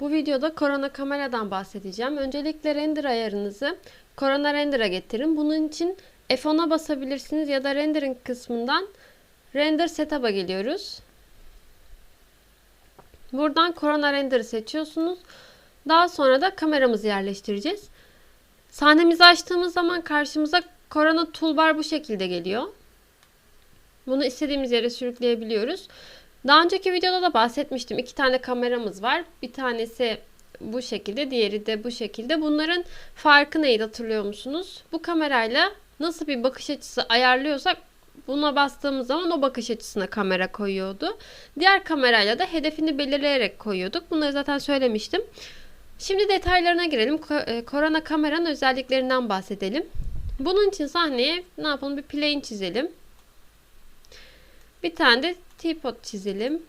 Bu videoda Corona kameradan bahsedeceğim. Öncelikle render ayarınızı Corona Render'a getirin. Bunun için F10'a basabilirsiniz ya da rendering kısmından Render Setup'a geliyoruz. Buradan Corona Render'ı seçiyorsunuz. Daha sonra da kameramızı yerleştireceğiz. Sahnemizi açtığımız zaman karşımıza Corona Toolbar bu şekilde geliyor. Bunu istediğimiz yere sürükleyebiliyoruz. Daha önceki videoda da bahsetmiştim. İki tane kameramız var. Bir tanesi bu şekilde, diğeri de bu şekilde. Bunların farkı neydi hatırlıyor musunuz? Bu kamerayla nasıl bir bakış açısı ayarlıyorsak buna bastığımız zaman o bakış açısına kamera koyuyordu. Diğer kamerayla da hedefini belirleyerek koyuyorduk. Bunları zaten söylemiştim. Şimdi detaylarına girelim. Korona kameranın özelliklerinden bahsedelim. Bunun için sahneye ne yapalım? Bir plane çizelim. Bir tane de tripod çizelim.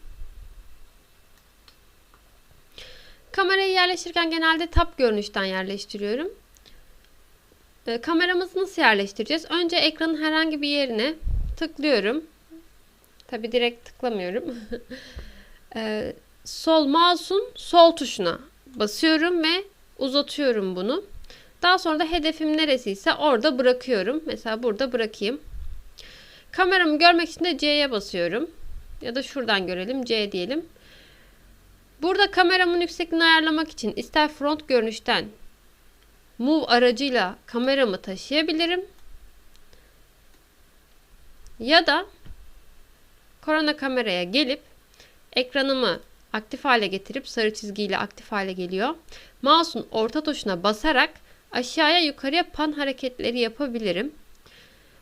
Kamerayı yerleştirirken genelde tap görünüşten yerleştiriyorum. E, kameramızı nasıl yerleştireceğiz? Önce ekranın herhangi bir yerine tıklıyorum. Tabi direkt tıklamıyorum. e, sol mouse'un sol tuşuna basıyorum ve uzatıyorum bunu. Daha sonra da hedefim neresiyse orada bırakıyorum. Mesela burada bırakayım. Kameramı görmek için de C'ye basıyorum. Ya da şuradan görelim. C diyelim. Burada kameramın yüksekliğini ayarlamak için ister front görünüşten Move aracıyla kameramı taşıyabilirim. Ya da korona kameraya gelip ekranımı aktif hale getirip sarı çizgiyle aktif hale geliyor. Mouse'un orta tuşuna basarak aşağıya yukarıya pan hareketleri yapabilirim.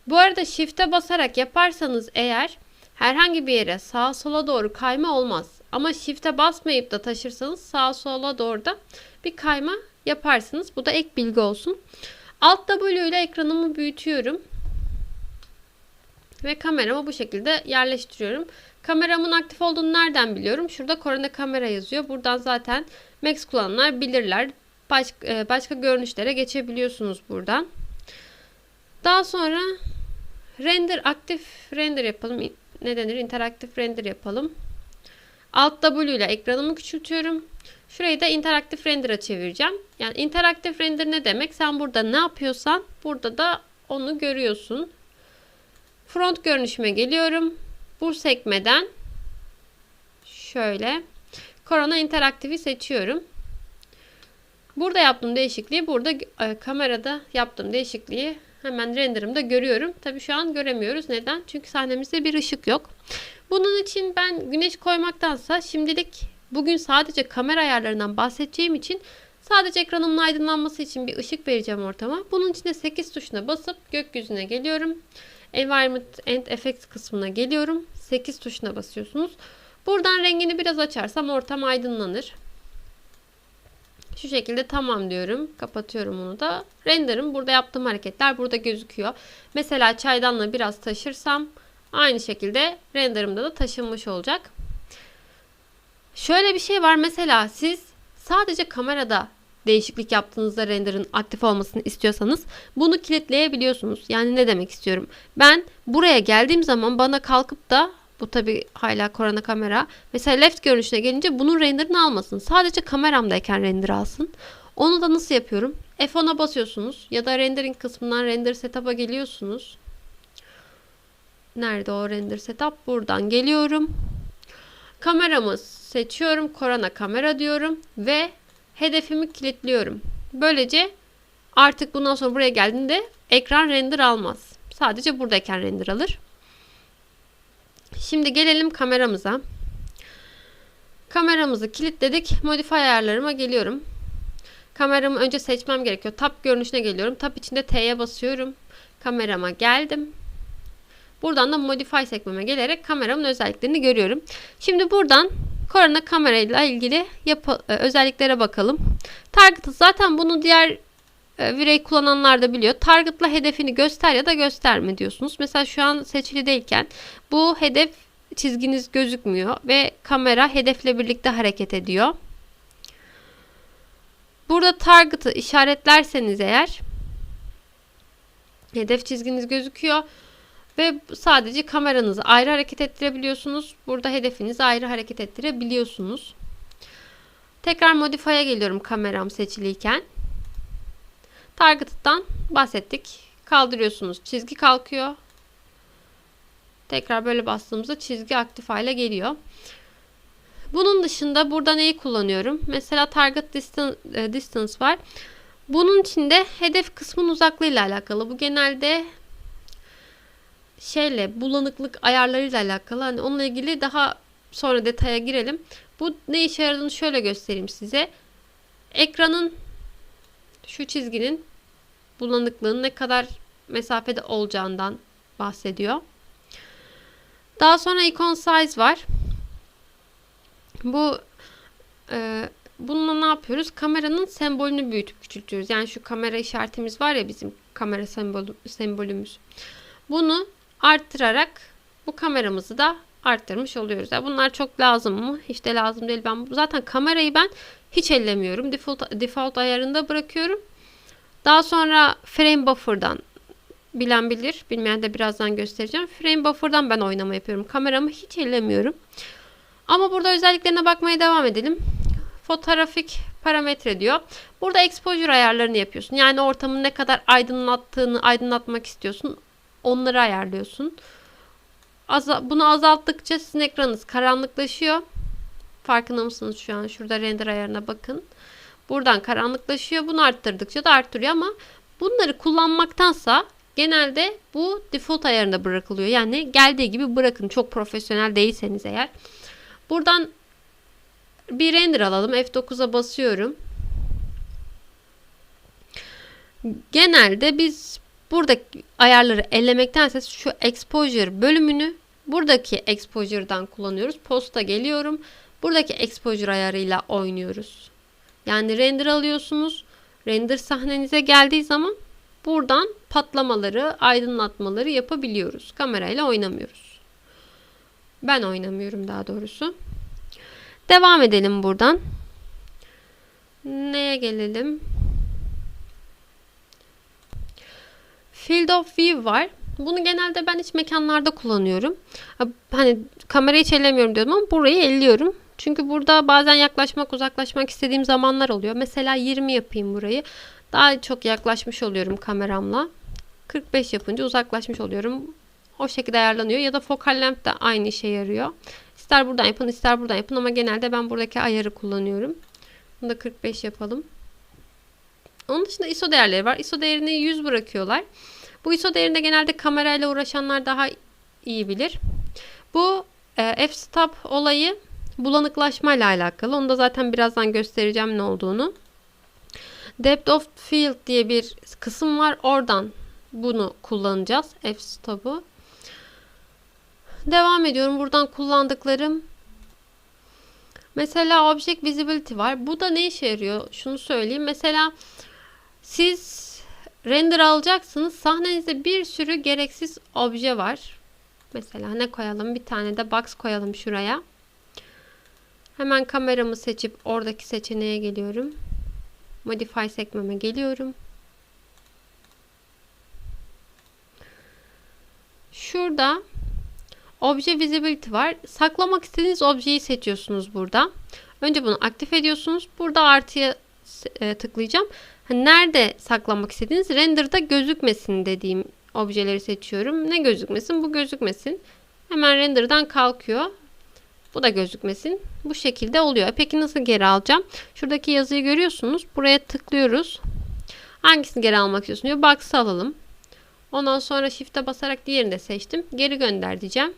Bu arada shift'e basarak yaparsanız eğer herhangi bir yere sağa sola doğru kayma olmaz. Ama shift'e basmayıp da taşırsanız sağa sola doğru da bir kayma yaparsınız. Bu da ek bilgi olsun. Alt W ile ekranımı büyütüyorum. Ve kameramı bu şekilde yerleştiriyorum. Kameramın aktif olduğunu nereden biliyorum? Şurada korona kamera yazıyor. Buradan zaten Max kullananlar bilirler. Başka, başka görünüşlere geçebiliyorsunuz buradan. Daha sonra render aktif render yapalım. Ne denir? İnteraktif render yapalım. Alt W ile ekranımı küçültüyorum. Şurayı da interaktif render'a çevireceğim. Yani interaktif render ne demek? Sen burada ne yapıyorsan burada da onu görüyorsun. Front görünüşüme geliyorum. Bu sekmeden şöyle Corona interaktifi seçiyorum. Burada yaptığım değişikliği burada e, kamerada yaptığım değişikliği hemen renderımda görüyorum. Tabi şu an göremiyoruz. Neden? Çünkü sahnemizde bir ışık yok. Bunun için ben güneş koymaktansa şimdilik bugün sadece kamera ayarlarından bahsedeceğim için sadece ekranımın aydınlanması için bir ışık vereceğim ortama. Bunun için de 8 tuşuna basıp gökyüzüne geliyorum. Environment and Effects kısmına geliyorum. 8 tuşuna basıyorsunuz. Buradan rengini biraz açarsam ortam aydınlanır. Şu şekilde tamam diyorum. Kapatıyorum onu da. Render'ım burada yaptığım hareketler burada gözüküyor. Mesela çaydanla biraz taşırsam aynı şekilde render'ımda da taşınmış olacak. Şöyle bir şey var. Mesela siz sadece kamerada değişiklik yaptığınızda render'ın aktif olmasını istiyorsanız bunu kilitleyebiliyorsunuz. Yani ne demek istiyorum? Ben buraya geldiğim zaman bana kalkıp da bu tabi hala korona kamera. Mesela left görünüşüne gelince bunun renderını almasın. Sadece kameramdayken render alsın. Onu da nasıl yapıyorum? F10'a basıyorsunuz ya da rendering kısmından render setup'a geliyorsunuz. Nerede o render setup? Buradan geliyorum. Kameramı seçiyorum. Korona kamera diyorum ve hedefimi kilitliyorum. Böylece artık bundan sonra buraya geldiğinde ekran render almaz. Sadece buradayken render alır. Şimdi gelelim kameramıza. Kameramızı kilitledik. Modify ayarlarıma geliyorum. Kameramı önce seçmem gerekiyor. Tab görünüşüne geliyorum. Tab içinde T'ye basıyorum. Kamerama geldim. Buradan da Modify sekmeme gelerek kameramın özelliklerini görüyorum. Şimdi buradan korona kamerayla ilgili özelliklere bakalım. Target'ı zaten bunu diğer Virey kullananlar da biliyor. Target'la hedefini göster ya da gösterme diyorsunuz. Mesela şu an seçili değilken bu hedef çizginiz gözükmüyor ve kamera hedefle birlikte hareket ediyor. Burada target'ı işaretlerseniz eğer hedef çizginiz gözüküyor ve sadece kameranızı ayrı hareket ettirebiliyorsunuz. Burada hedefinizi ayrı hareket ettirebiliyorsunuz. Tekrar Modify'a geliyorum kameram seçiliyken. Targeted'dan bahsettik. Kaldırıyorsunuz. Çizgi kalkıyor. Tekrar böyle bastığımızda çizgi aktif hale geliyor. Bunun dışında burada neyi kullanıyorum? Mesela target distance, distance var. Bunun içinde hedef kısmın uzaklığıyla alakalı. Bu genelde şeyle bulanıklık ayarlarıyla alakalı. Hani onunla ilgili daha sonra detaya girelim. Bu ne işe yaradığını şöyle göstereyim size. Ekranın şu çizginin bulanıklığın ne kadar mesafede olacağından bahsediyor. Daha sonra icon size var. Bu e, bununla ne yapıyoruz? Kameranın sembolünü büyütüp küçültüyoruz. Yani şu kamera işaretimiz var ya bizim kamera sembolü, sembolümüz. Bunu arttırarak bu kameramızı da arttırmış oluyoruz. Yani bunlar çok lazım mı? Hiç de lazım değil. Ben zaten kamerayı ben hiç ellemiyorum. Default, default ayarında bırakıyorum. Daha sonra frame buffer'dan bilen bilir. Bilmeyen de birazdan göstereceğim. Frame buffer'dan ben oynama yapıyorum. Kameramı hiç ellemiyorum. Ama burada özelliklerine bakmaya devam edelim. Fotoğrafik parametre diyor. Burada exposure ayarlarını yapıyorsun. Yani ortamın ne kadar aydınlattığını aydınlatmak istiyorsun. Onları ayarlıyorsun. Bunu azalttıkça sizin ekranınız karanlıklaşıyor. Farkında mısınız şu an? Şurada render ayarına bakın. Buradan karanlıklaşıyor. Bunu arttırdıkça da arttırıyor ama bunları kullanmaktansa genelde bu default ayarında bırakılıyor. Yani geldiği gibi bırakın. Çok profesyonel değilseniz eğer. Buradan bir render alalım. F9'a basıyorum. Genelde biz buradaki ayarları ellemektense şu exposure bölümünü buradaki exposure'dan kullanıyoruz. Posta geliyorum. Buradaki exposure ayarıyla oynuyoruz. Yani render alıyorsunuz. Render sahnenize geldiği zaman buradan patlamaları, aydınlatmaları yapabiliyoruz. Kamerayla oynamıyoruz. Ben oynamıyorum daha doğrusu. Devam edelim buradan. Neye gelelim? Field of View var. Bunu genelde ben iç mekanlarda kullanıyorum. Hani kamerayı hiç ellemiyorum diyordum ama burayı elliyorum. Çünkü burada bazen yaklaşmak uzaklaşmak istediğim zamanlar oluyor. Mesela 20 yapayım burayı. Daha çok yaklaşmış oluyorum kameramla. 45 yapınca uzaklaşmış oluyorum. O şekilde ayarlanıyor. Ya da focal lamp de aynı işe yarıyor. İster buradan yapın ister buradan yapın ama genelde ben buradaki ayarı kullanıyorum. Bunu da 45 yapalım. Onun dışında ISO değerleri var. ISO değerini 100 bırakıyorlar. Bu ISO değerinde genelde kamerayla uğraşanlar daha iyi bilir. Bu e, f-stop olayı bulanıklaşma ile alakalı. Onu da zaten birazdan göstereceğim ne olduğunu. Depth of Field diye bir kısım var. Oradan bunu kullanacağız. F-stop'u. Devam ediyorum. Buradan kullandıklarım Mesela Object Visibility var. Bu da ne işe yarıyor? Şunu söyleyeyim. Mesela siz render alacaksınız. Sahnenizde bir sürü gereksiz obje var. Mesela ne koyalım? Bir tane de box koyalım şuraya. Hemen kameramı seçip oradaki seçeneğe geliyorum. Modify sekmeme geliyorum. Şurada Obje Visibility var. Saklamak istediğiniz objeyi seçiyorsunuz burada. Önce bunu aktif ediyorsunuz. Burada artıya e, tıklayacağım. Nerede saklamak istediğiniz renderda gözükmesin dediğim objeleri seçiyorum. Ne gözükmesin? Bu gözükmesin. Hemen renderdan kalkıyor. Bu da gözükmesin. Bu şekilde oluyor. Peki nasıl geri alacağım? Şuradaki yazıyı görüyorsunuz. Buraya tıklıyoruz. Hangisini geri almak istiyorsun diyor. Box'ı alalım. Ondan sonra shift'e basarak diğerini de seçtim. Geri gönder diyeceğim.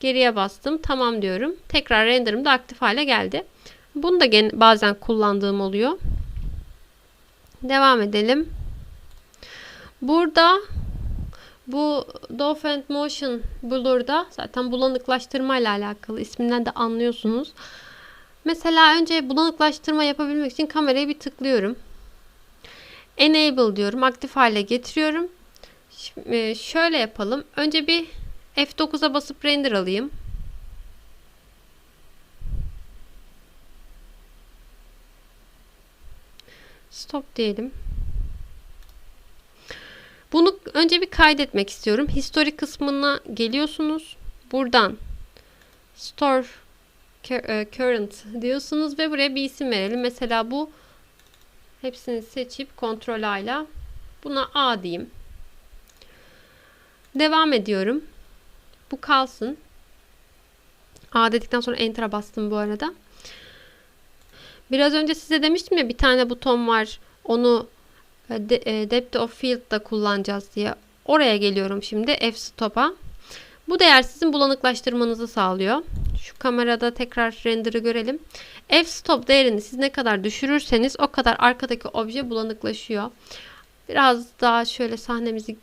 Geriye bastım. Tamam diyorum. Tekrar renderım da aktif hale geldi. Bunu da bazen kullandığım oluyor. Devam edelim. Burada bu Dove and Motion Blur'da zaten bulanıklaştırma ile alakalı isminden de anlıyorsunuz. Mesela önce bulanıklaştırma yapabilmek için kamerayı bir tıklıyorum. Enable diyorum. Aktif hale getiriyorum. Şimdi e, şöyle yapalım. Önce bir F9'a basıp render alayım. Stop diyelim. Bunu önce bir kaydetmek istiyorum. History kısmına geliyorsunuz. Buradan Store e, current diyorsunuz ve buraya bir isim verelim. Mesela bu hepsini seçip kontrol A'yla buna A diyeyim. Devam ediyorum. Bu kalsın. A dedikten sonra Enter'a bastım bu arada. Biraz önce size demiştim ya bir tane buton var. Onu e, de- e, Depth of Field'da kullanacağız diye. Oraya geliyorum şimdi F-Stop'a. Bu değer sizin bulanıklaştırmanızı sağlıyor. Şu kamerada tekrar render'ı görelim. F-Stop değerini siz ne kadar düşürürseniz o kadar arkadaki obje bulanıklaşıyor. Biraz daha şöyle sahnemizi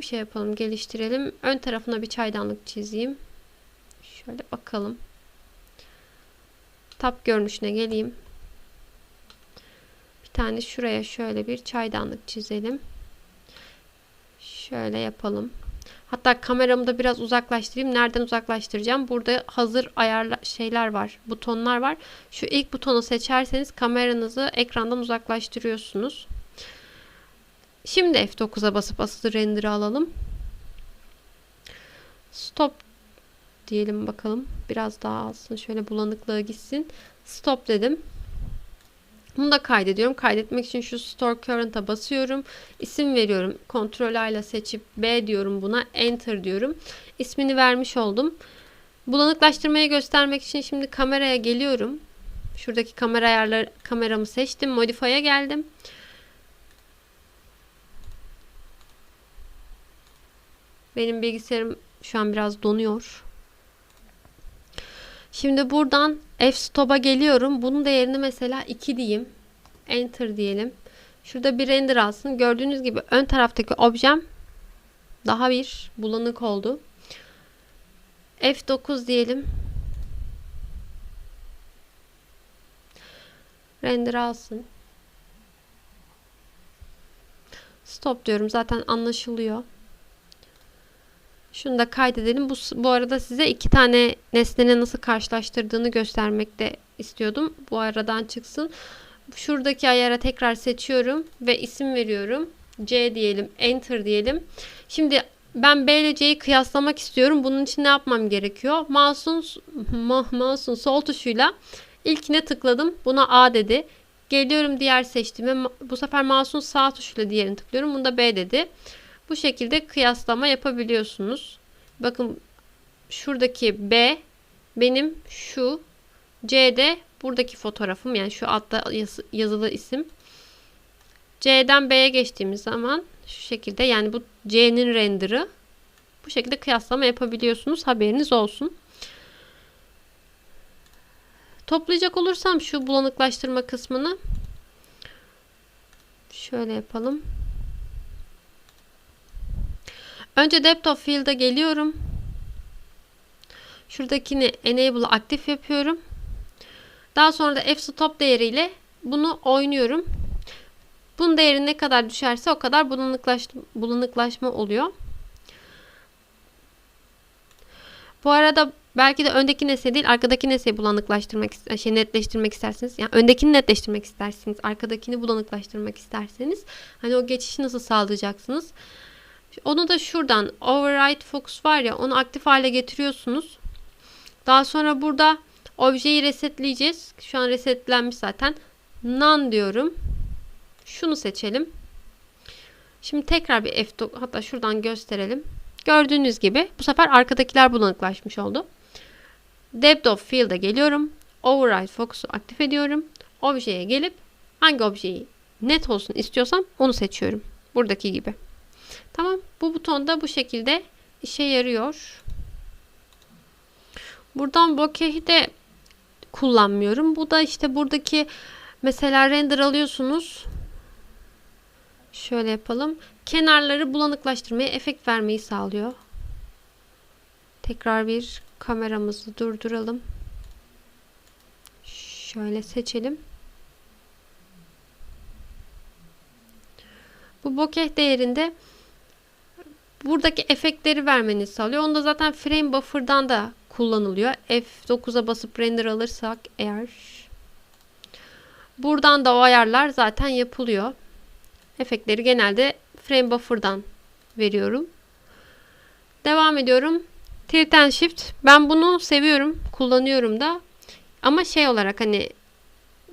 şey yapalım, geliştirelim. Ön tarafına bir çaydanlık çizeyim. Şöyle bakalım. Tap görünüşüne geleyim. Bir tane şuraya şöyle bir çaydanlık çizelim. Şöyle yapalım. Hatta kameramı da biraz uzaklaştırayım. Nereden uzaklaştıracağım? Burada hazır ayarla şeyler var. Butonlar var. Şu ilk butonu seçerseniz kameranızı ekrandan uzaklaştırıyorsunuz. Şimdi F9'a basıp asıl render'ı alalım. Stop diyelim bakalım. Biraz daha alsın. Şöyle bulanıklığı gitsin. Stop dedim. Bunu da kaydediyorum. Kaydetmek için şu Store Current'a basıyorum. İsim veriyorum. Ctrl A ile seçip B diyorum buna. Enter diyorum. İsmini vermiş oldum. Bulanıklaştırmayı göstermek için şimdi kameraya geliyorum. Şuradaki kamera ayarları kameramı seçtim. Modify'a geldim. Benim bilgisayarım şu an biraz donuyor. Şimdi buradan f-stop'a geliyorum. Bunun değerini mesela 2 diyeyim. Enter diyelim. Şurada bir render alsın. Gördüğünüz gibi ön taraftaki objem daha bir bulanık oldu. F9 diyelim. Render alsın. Stop diyorum. Zaten anlaşılıyor. Şunu da kaydedelim. Bu, bu arada size iki tane nesnenin nasıl karşılaştırdığını göstermek de istiyordum. Bu aradan çıksın. Şuradaki ayara tekrar seçiyorum ve isim veriyorum. C diyelim, Enter diyelim. Şimdi ben B ile C'yi kıyaslamak istiyorum. Bunun için ne yapmam gerekiyor? Mouse'un mouse'un sol tuşuyla ilkine tıkladım. Buna A dedi. Geliyorum diğer seçtiğime. Bu sefer mouse'un sağ tuşuyla diğerini tıklıyorum. Bunda B dedi. Bu şekilde kıyaslama yapabiliyorsunuz. Bakın şuradaki B benim şu C'de buradaki fotoğrafım yani şu altta yazılı isim. C'den B'ye geçtiğimiz zaman şu şekilde yani bu C'nin render'ı bu şekilde kıyaslama yapabiliyorsunuz. Haberiniz olsun. Toplayacak olursam şu bulanıklaştırma kısmını şöyle yapalım. Önce depth of field'a geliyorum. Şuradakini enable aktif yapıyorum. Daha sonra da f-stop değeriyle bunu oynuyorum. Bunun değeri ne kadar düşerse o kadar bulanıklaşma, bulanıklaşma oluyor. Bu arada belki de öndeki nesne değil arkadaki nesneyi bulanıklaştırmak şey netleştirmek isterseniz yani öndekini netleştirmek isterseniz arkadakini bulanıklaştırmak isterseniz hani o geçişi nasıl sağlayacaksınız? Onu da şuradan override focus var ya onu aktif hale getiriyorsunuz. Daha sonra burada objeyi resetleyeceğiz. Şu an resetlenmiş zaten. None diyorum. Şunu seçelim. Şimdi tekrar bir F hatta şuradan gösterelim. Gördüğünüz gibi bu sefer arkadakiler bulanıklaşmış oldu. Depth of Field'a geliyorum. Override Focus'u aktif ediyorum. Objeye gelip hangi objeyi net olsun istiyorsam onu seçiyorum. Buradaki gibi. Tamam. Bu buton da bu şekilde işe yarıyor. Buradan bokeh'i de kullanmıyorum. Bu da işte buradaki mesela render alıyorsunuz. Şöyle yapalım. Kenarları bulanıklaştırmaya efekt vermeyi sağlıyor. Tekrar bir kameramızı durduralım. Şöyle seçelim. Bu bokeh değerinde buradaki efektleri vermenizi sağlıyor. Onda zaten frame buffer'dan da kullanılıyor. F9'a basıp render alırsak eğer buradan da o ayarlar zaten yapılıyor. Efektleri genelde frame buffer'dan veriyorum. Devam ediyorum. Tilt and Shift. Ben bunu seviyorum. Kullanıyorum da. Ama şey olarak hani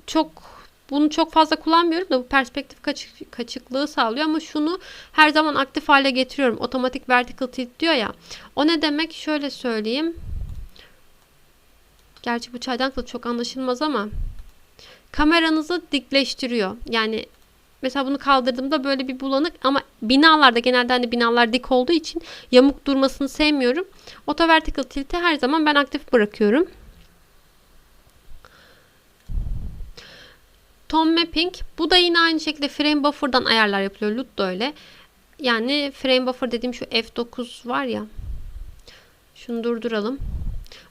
çok bunu çok fazla kullanmıyorum da bu perspektif kaçık, kaçıklığı sağlıyor ama şunu her zaman aktif hale getiriyorum. Otomatik vertical tilt diyor ya. O ne demek? Şöyle söyleyeyim. Gerçi bu çaydanlıkla çok anlaşılmaz ama kameranızı dikleştiriyor. Yani mesela bunu kaldırdığımda böyle bir bulanık ama binalarda genelde hani binalar dik olduğu için yamuk durmasını sevmiyorum. Auto vertical tilt'i her zaman ben aktif bırakıyorum. Tone mapping. Bu da yine aynı şekilde frame buffer'dan ayarlar yapılıyor. LUT da öyle. Yani frame buffer dediğim şu F9 var ya. Şunu durduralım.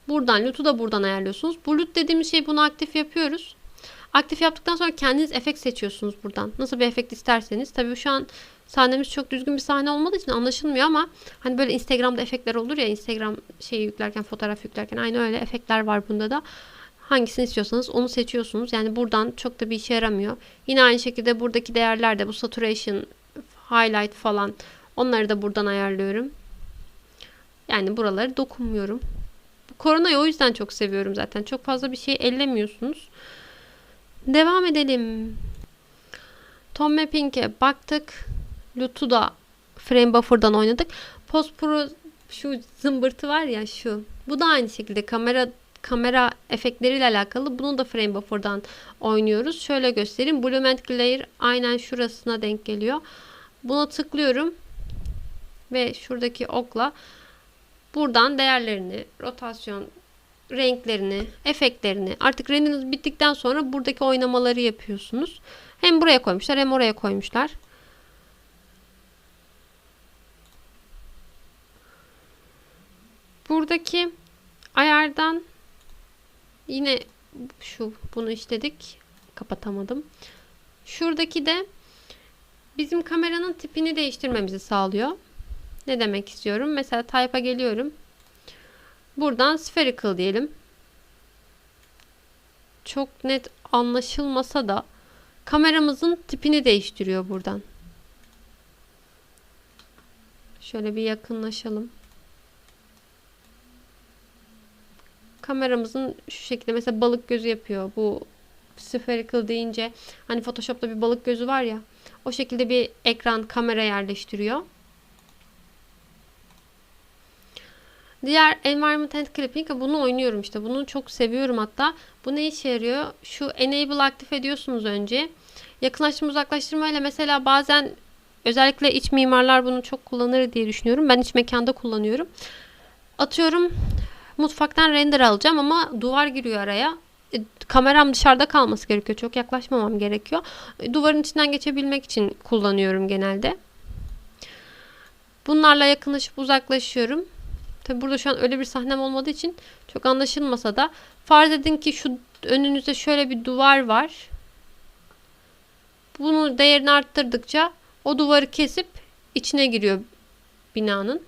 Buradan LUT'u da buradan ayarlıyorsunuz. Bu LUT dediğimiz şey bunu aktif yapıyoruz. Aktif yaptıktan sonra kendiniz efekt seçiyorsunuz buradan. Nasıl bir efekt isterseniz. Tabii şu an sahnemiz çok düzgün bir sahne olmadığı için anlaşılmıyor ama hani böyle Instagram'da efektler olur ya Instagram şeyi yüklerken fotoğraf yüklerken aynı öyle efektler var bunda da. Hangisini istiyorsanız onu seçiyorsunuz. Yani buradan çok da bir işe yaramıyor. Yine aynı şekilde buradaki değerler de bu saturation, highlight falan onları da buradan ayarlıyorum. Yani buraları dokunmuyorum. Koronayı o yüzden çok seviyorum zaten. Çok fazla bir şey ellemiyorsunuz. Devam edelim. Tom Mapping'e baktık. LUT'u da frame buffer'dan oynadık. Post Pro şu zımbırtı var ya şu. Bu da aynı şekilde kamera kamera efektleriyle alakalı. Bunu da frame buffer'dan oynuyoruz. Şöyle göstereyim. Blue Glare aynen şurasına denk geliyor. Buna tıklıyorum. Ve şuradaki okla buradan değerlerini, rotasyon, renklerini, efektlerini artık renderiniz bittikten sonra buradaki oynamaları yapıyorsunuz. Hem buraya koymuşlar hem oraya koymuşlar. Buradaki ayardan yine şu bunu işledik. Kapatamadım. Şuradaki de bizim kameranın tipini değiştirmemizi sağlıyor. Ne demek istiyorum? Mesela type'a geliyorum. Buradan spherical diyelim. Çok net anlaşılmasa da kameramızın tipini değiştiriyor buradan. Şöyle bir yakınlaşalım. Kameramızın şu şekilde mesela balık gözü yapıyor. Bu spherical deyince hani Photoshop'ta bir balık gözü var ya. O şekilde bir ekran kamera yerleştiriyor. Diğer Environment and Clipping bunu oynuyorum işte. Bunu çok seviyorum hatta. Bu ne işe yarıyor? Şu Enable aktif ediyorsunuz önce. Yakınlaştırma uzaklaştırma ile mesela bazen özellikle iç mimarlar bunu çok kullanır diye düşünüyorum. Ben iç mekanda kullanıyorum. Atıyorum mutfaktan render alacağım ama duvar giriyor araya. E, kameram dışarıda kalması gerekiyor. Çok yaklaşmamam gerekiyor. E, duvarın içinden geçebilmek için kullanıyorum genelde. Bunlarla yakınlaşıp uzaklaşıyorum. Tabi burada şu an öyle bir sahnem olmadığı için çok anlaşılmasa da farz edin ki şu önünüzde şöyle bir duvar var. Bunu değerini arttırdıkça o duvarı kesip içine giriyor binanın.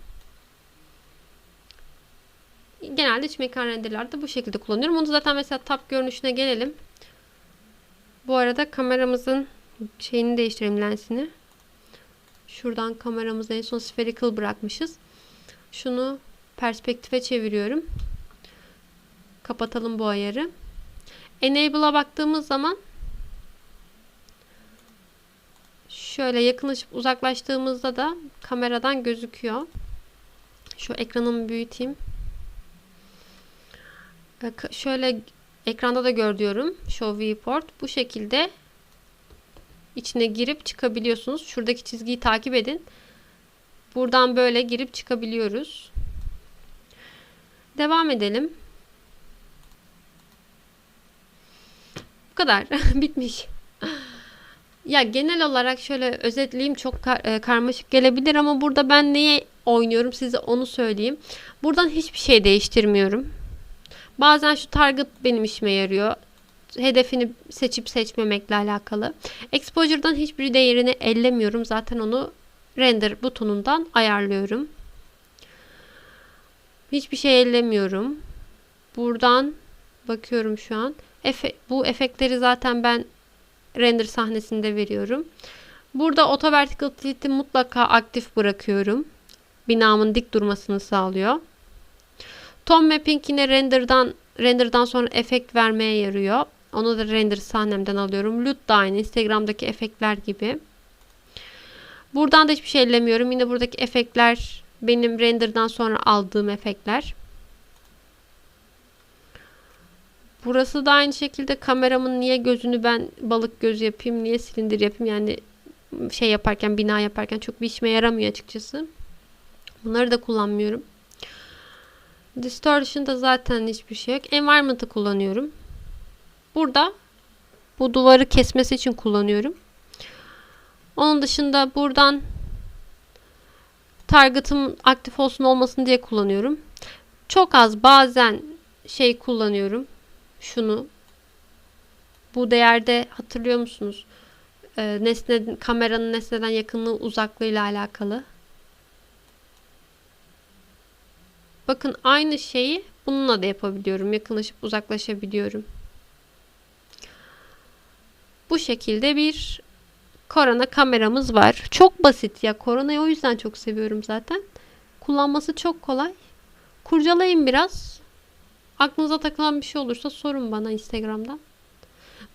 Genelde iç mekan renderlerde bu şekilde kullanıyorum. Onu zaten mesela tap görünüşüne gelelim. Bu arada kameramızın şeyini değiştirelim lensini. Şuradan kameramızı en son spherical bırakmışız. Şunu perspektife çeviriyorum. Kapatalım bu ayarı. Enable'a baktığımız zaman şöyle yakınlaşıp uzaklaştığımızda da kameradan gözüküyor. Şu ekranımı büyüteyim. Şöyle ekranda da gör diyorum. Show viewport. Bu şekilde içine girip çıkabiliyorsunuz. Şuradaki çizgiyi takip edin. Buradan böyle girip çıkabiliyoruz. Devam edelim. Bu kadar. Bitmiş. Ya genel olarak şöyle özetleyeyim çok kar e, karmaşık gelebilir ama burada ben neye oynuyorum size onu söyleyeyim. Buradan hiçbir şey değiştirmiyorum. Bazen şu target benim işime yarıyor. Hedefini seçip seçmemekle alakalı. Exposure'dan hiçbir değerini ellemiyorum. Zaten onu render butonundan ayarlıyorum. Hiçbir şey ellemiyorum. Buradan bakıyorum şu an. Efe, bu efektleri zaten ben render sahnesinde veriyorum. Burada auto vertical tilt'i mutlaka aktif bırakıyorum. Binamın dik durmasını sağlıyor. Tom Mapping yine render'dan render'dan sonra efekt vermeye yarıyor. Onu da render sahnemden alıyorum. Loot da aynı. Instagram'daki efektler gibi. Buradan da hiçbir şey ellemiyorum. Yine buradaki efektler benim render'dan sonra aldığım efektler. Burası da aynı şekilde kameramın niye gözünü ben balık gözü yapayım, niye silindir yapayım yani şey yaparken, bina yaparken çok bir işime yaramıyor açıkçası. Bunları da kullanmıyorum. Distortion'da zaten hiçbir şey yok. Environment'ı kullanıyorum. Burada bu duvarı kesmesi için kullanıyorum. Onun dışında buradan target'ım aktif olsun olmasın diye kullanıyorum. Çok az bazen şey kullanıyorum. Şunu. Bu değerde hatırlıyor musunuz? Ee, nesne kameranın nesneden yakınlığı uzaklığıyla alakalı. Bakın aynı şeyi bununla da yapabiliyorum. Yakınlaşıp uzaklaşabiliyorum. Bu şekilde bir korona kameramız var. Çok basit ya. Koronayı o yüzden çok seviyorum zaten. Kullanması çok kolay. Kurcalayın biraz. Aklınıza takılan bir şey olursa sorun bana Instagram'dan.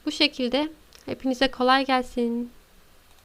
Bu şekilde hepinize kolay gelsin.